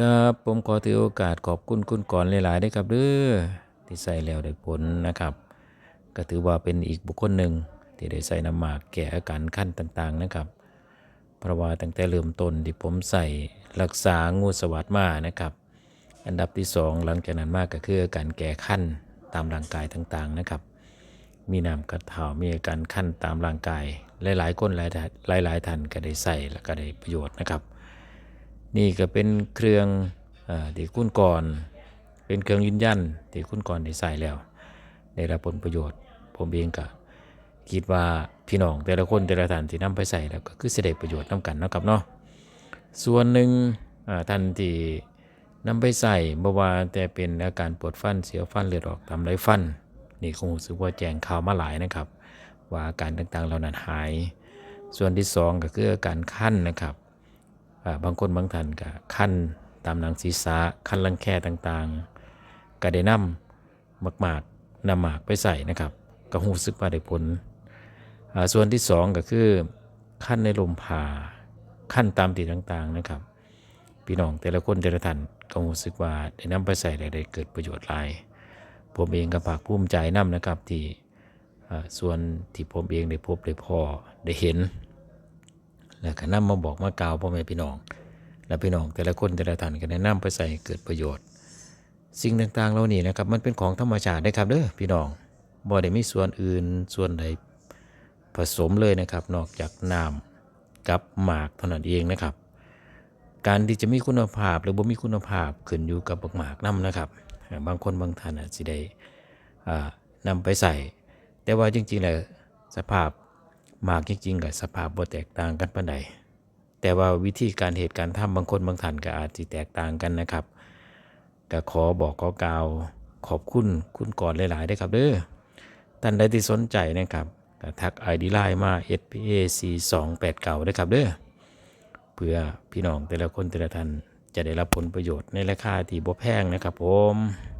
ครับผมขอถือโอกาสขอบคุณคุณก่อนหลายๆได้ครับเด้อที่ใส่แล้วได้ผลนะครับ ก็ถือว่าเป็นอีกบุคคลหนึ่งที่ได้ใส่น้ำหมากแก้อาการขั้นต่างๆนะครับ เพราะว่าตั้งแต่เริ่มต้นที่ผมใส่รักษางูสวัสดมานะครับ อันดับที่สองหลังจากนั้นมากก็คืออาการแก้ขั้นตามร่างกายต่างๆนะครับ มีน้ำกระเทามีอาการขั้นตามร่างกาย หลายๆคนหลายหลายหลายๆท่านก็ได้ใส่แล้วก็ได้ประโยชน์นะครับ นี่ก็เป็นเครื่องอที่คุณก่อน เป็นเครื่องยืนยันที่คุณก่อนได้ใส่แล้วได้รับผลประโยชน์ ผมเองก็คิดว่าพี่น้องแต่ละคนแต่ละท่านที่นำไปใส่แล้วก็คือเสิได้ประโยชน์นํกันนะครับเนาะส่วนหนึ่งท่านที่นำไปใส่บ่ว่าแต่เป็นอาการปวดฟันเสียวฟันเลือดออกตามไรฟัน นี่คงรู้สึกว่าแจ้งข่าวมาหลายนะครับ ว่าอาการต่างๆ เหล่านั้นหาย ส่วนที่สองก็คืออาการคันนะครับ บางคนบางท่านก็คันตามหนังศีรษะคันรังแคต่างๆก็ได้นำมากๆนำหมากไปใส่นะครับ ก็รู้สึกว่าได้ผล ส่วนที่สองก็คือขั้นในลมผ่าขั้นตามติดต่างๆนะครับ พี่น้องแต่ละคนแต่ละท่านก็รู้สึกว่าได้นำไปใส่ได้เกิดประโยชน์หลาย ผมเองก็ภาคภูมิใจนํนะครับที่ส่วนที่ผมเองได้พบได้พ่อได้เห็น แล้วก็นำมาบอกมากล่าวพ่อแม่พี่น้อง และพี่น้องแต่ละคนแต่ละท่านก็ได้นำไปใส่เกิดประโยชน์ สิ่งต่างๆเหล่านี้นะครับมันเป็นของธรรมชาติได้ครับเด้อพี่น้องบ่ได้มีส่วนอื่นส่วนใดผสมเลยนะครับ นอกจากน้ำกับหมากเท่านั้นเองนะครับ การที่จะมีคุณภาพหรือบ่มีคุณภาพขึ้นอยู่กับบักหมากนํนะครับ บางคนบางท่านอาจสิได้นำไปใส่ แต่ว่าจริงๆแล้วสภาพ มากจริงๆกับสภาพบ่แตกต่างกันปานใดแต่ว่าวิธีการเหตุการณ์ทำบางคนบางท่านก็อาจสิแตกต่างกันนะครับก็ขอบอกขอกล่าวขอบคุณคุณก่อนหลายๆได้ครับเด้อท่านใดที่สนใจนะครับก็ทัก ID ไลน์มา SPAC 2 8 9ด้ครับเด้อเพื่อพี่น้องแต่ละคนแต่ละท่านจะได้รับผลประโยชน์ในราคาที่บ่แพงนะครับผม